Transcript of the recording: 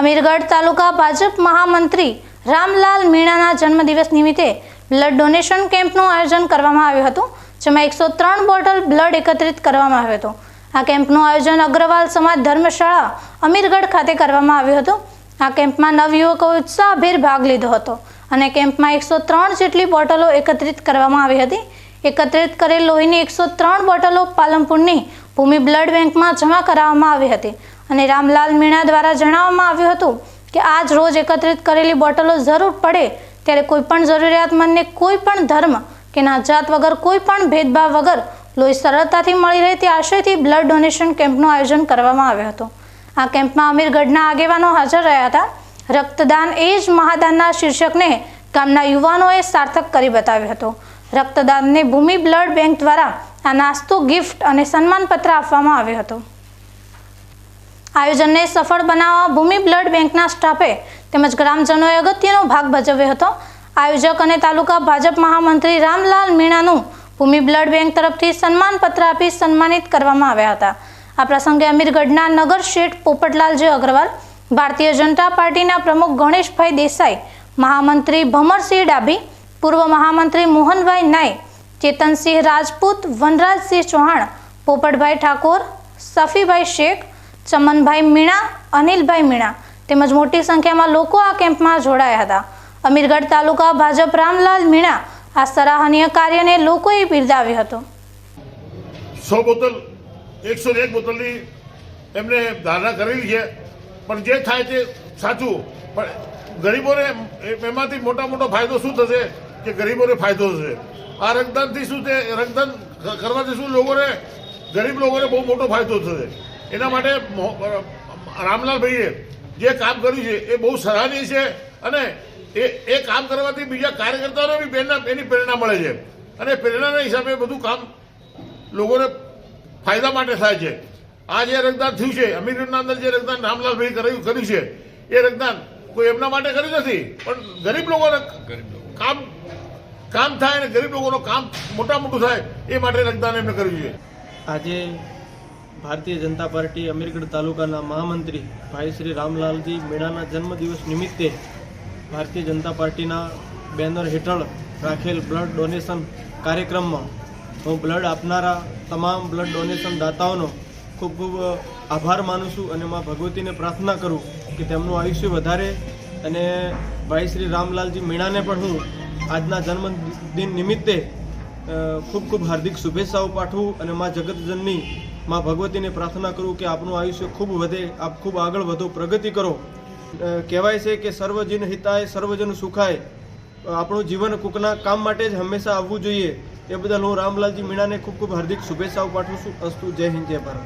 અમીરગઢ તાલુકા ભાજપ મહામંત્રી રામલાલ મીણાના જન્મદિવસ નિમિત્તે બ્લડ ડોનેશન કેમ્પનું આયોજન કરવામાં આવ્યું હતું, જેમાં એકસો ત્રણ બોટલ બ્લડ એકત્રિત કરવામાં આવ્યું હતું. આ કેમ્પનું આયોજન અગ્રવાલ સમાજ ધર્મશાળા અમીરગઢ ખાતે કરવામાં આવ્યું હતું. આ કેમ્પમાં નવયુવકો ઉત્સાહભેર ભાગ લીધો હતો અને કેમ્પમાં એકસો ત્રણ જેટલી બોટલો એકત્રિત કરવામાં આવી હતી. એકત્રિત કરેલ લોહીની એકસો ત્રણ બોટલો પાલનપુરની ભૂમિ બ્લડ બેંકમાં જમા કરાવવામાં આવી હતી. અને રામલાલ મીણા દ્વારા જણાવવામાં આવ્યું હતું કે આજ રોજ એકત્રિત કરેલી બોટલો જરૂર પડે ત્યારે કોઈ પણ જરૂરિયાતમંદને કોઈ પણ ધર્મ કે નાજાત વગર કોઈ પણ ભેદભાવ વગર લોહી સરળતાથી મળી રહે તે આશયથી બ્લડ ડોનેશન કેમ્પનું આયોજન કરવામાં આવ્યું હતું. આ કેમ્પમાં અમીરગઢના આગેવાનો હાજર રહ્યા હતા. રક્તદાન એ જ મહાદાનના શીર્ષકને ગામના યુવાનોએ સાર્થક કરી બતાવ્યો હતો. રક્તદાનને ભૂમિ બ્લડ બેંક દ્વારા આ નાસ્તો, ગિફ્ટ અને સન્માનપત્ર આપવામાં આવ્યો હતો. આયોજનને સફળ બનાવવા ભૂમિ બ્લડ બેંકના સ્ટાફે તેમજ ગ્રામજનોએ અગત્યનો ભાગ ભજવ્યો હતો. આયોજક અને તાલુકા ભાજપ મહામંત્રી રામલાલ મીણાનું ભૂમિ બ્લડ બેંક તરફથી સન્માનપત્ર આપી સન્માનિત કરવામાં આવ્યા હતા. આ પ્રસંગે અમીરગઢના નગર શેઠ પોપટલાલજી અગ્રવાલ, ભારતીય જનતા પાર્ટીના પ્રમુખ ગણેશભાઈ દેસાઈ, મહામંત્રી ભમરસિંહ ડાભી, પૂર્વ મહામંત્રી મોહનભાઈ નાય ચેતનસિંહ રાજપૂત, વનરાજસિંહ ચૌહાણ, પોપટભાઈ ઠાકોર, સફીભાઈ શેખ ચમનભાઈ મીણા, અનિલભાઈ મીણા તેમજ મોટી સંખ્યામાં લોકો આ કેમ્પમાં જોડાયા હતા. અમીરગઢ તાલુકા ભાજપ રામલાલ મીણા આ સરાહનીય કાર્યને લોકોએ બિરદાવ્યું હતું. સો બોતલ, એકસો એક બોટલની એમને ધારણા કરેલી છે. પણ જે થાય તે સાચું. પણ ગરીબોને એમાંથી મોટા મોટો ફાયદો શું થશે કે ગરીબોને ફાયદો થશે? આ રક્તદાનથી શું છે રક્તદાન કરવાથી શું લોકોને, ગરીબ લોકોને બહુ મોટો ફાયદો થશે? એના માટે રામલાલભાઈએ જે કામ કર્યું છે એ બહુ સરાહનીય છે અને એ એ કામ કરવાથી બીજા કાર્યકર્તાઓને બી પ્રેરણા એની પ્રેરણા મળે છે. અને પ્રેરણાના હિસાબે બધું કામ લોકોને ફાયદા માટે થાય છે. આ જે રક્તદાન થયું છે અમીરગઢના અંદર જે રક્તદાન રામલાલભાઈ કર્યું કર્યું છે એ રક્તદાન કોઈ એમના માટે કર્યું નથી પણ ગરીબ લોકોને કામ કામ થાય અને ગરીબ લોકોનું કામ મોટા મોટું થાય એ માટે રક્તદાન એમને કર્યું છે. આજે ભારતીય જનતા પાર્ટી અમીરગઢ તાલુકાના મહામંત્રી ભાઈ શ્રી રામલાલજી મીણાના જન્મદિવસ નિમિત્તે ભારતીય જનતા પાર્ટીના બેનર હેઠળ રાખેલ બ્લડ ડોનેશન કાર્યક્રમમાં હું બ્લડ આપનારા તમામ બ્લડ ડોનેશન દાતાઓનો ખૂબ ખૂબ આભાર માનું છું અને મા ભગવતીને પ્રાર્થના કરું કે તેમનું આયુષ્ય વધારે અને ભાઈ શ્રી રામલાલજી મીણાને પણ હું આજના જન્મદિન નિમિત્તે ખૂબ ખૂબ હાર્દિક શુભેચ્છાઓ પાઠવું અને મા જગતજનની મા ભગવતીને પ્રાર્થના કરું કે આપનું આયુષ્ય ખૂબ વધે, આપ ખૂબ આગળ વધો, પ્રગતિ કરો. કહેવાય છે કે સર્વજન હિતાય, સર્વજન સુખાય. આપણું જીવન કુકના કામ માટે જ હંમેશા આવવું જોઈએ. એ બદલ હું રામલાલજી મીણાને ખૂબ ખૂબ હાર્દિક શુભેચ્છાઓ પાઠવું છું. અસ્તુ, જય હિન્દ, જય ભારત.